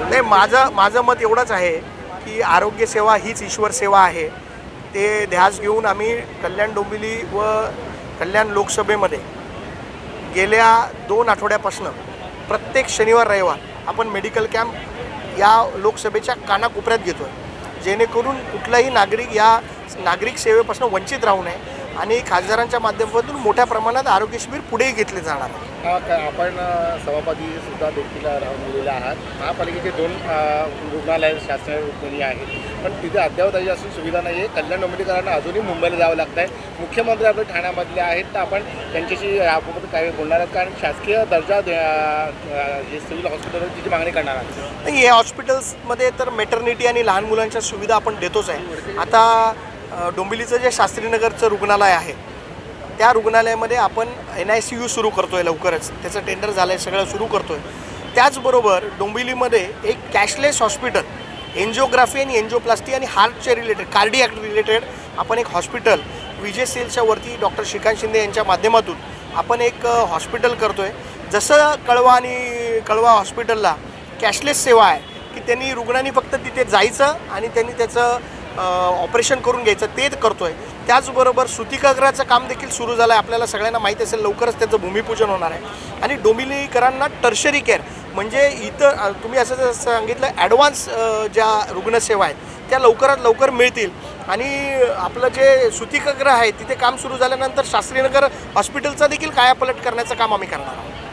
नाही माझं माझं मत एवढंच आहे की आरोग्यसेवा हीच ईश्वर सेवा आहे. ते ध्यास घेऊन आम्ही कल्याण डोंबिवली व कल्याण लोकसभेमध्ये गेल्या दोन आठवड्यापासून प्रत्येक शनिवार रविवार आपण मेडिकल कॅम्प या लोकसभेच्या कानाकोपऱ्यात घेतो आहे जेणेकरून कुठलाही नागरिक या नागरिक सेवेपासून वंचित राहू नये. आणि खासदारांच्या माध्यमातून मोठ्या प्रमाणात आरोग्य शिबिर पुढेही घेतले जाणार आहे. हा, का- आपण सभापती सुद्धा देखील राहून गेलेले आहात. महापालिकेचे दोन रुग्णालय शासकीय रुग्णालय आहेत. पण तिथे अद्यावत अशी असून सुविधा नाही आहे कल्याण डोंबिवलीकरांना अजूनही मुंबईला जावं लागतं आहे मुख्यमंत्री आपले ठाण्यामधले आहेत. तर आपण त्यांच्याशी याबाबत काय बोलणार आहात. कारण शासकीय दर्जा जे सिव्हिल हॉस्पिटल आहे तिची मागणी करणार आहात. नाही या हॉस्पिटल्समध्ये तर मेटर्निटी आणि लहान मुलांच्या सुविधा आपण देतोच आहे. आता डोंबिवलीचं जे शास्त्रीनगरचं रुग्णालय आहे त्या रुग्णालयामध्ये आपण एन आय सी यू सुरू करतो आहे लवकरच. त्याचं टेंडर झालं आहे सगळं सुरू करतो आहे त्याचबरोबर डोंबिवलीमध्ये एक कॅशलेस हॉस्पिटल एन्जिओग्राफी आणि एन्जिओप्लास्टी आणि हार्टचे रिलेटेड कार्डियाक रिलेटेड आपण एक हॉस्पिटल विजय सेलच्या वरती डॉक्टर श्रीकांत शिंदे यांच्या माध्यमातून आपण एक हॉस्पिटल करतो आहे जसं कळवा आणि कळवा हॉस्पिटलला कॅशलेस सेवा आहे की त्यांनी रुग्णांनी फक्त तिथे जायचं आणि त्यांनी त्याचं ऑपरेशन करून घ्यायचं ते करतो आहे त्याचबरोबर सुतिकागृहाचं काम देखील सुरू झालं आहे आपल्याला सगळ्यांना माहीत असेल लवकरच त्याचं भूमिपूजन होणार आहे. आणि डोमिलीकरांना टर्शरी केअर म्हणजे इतर तुम्ही असं जर सांगितलं ॲडव्हान्स ज्या रुग्णसेवा आहेत त्या लवकरात लवकर मिळतील. आणि आपलं जे सुतिकागृह आहे तिथे काम सुरू झाल्यानंतर शास्त्रीनगर हॉस्पिटलचा देखील कायापलट करण्याचं काम आम्ही करणार आहोत.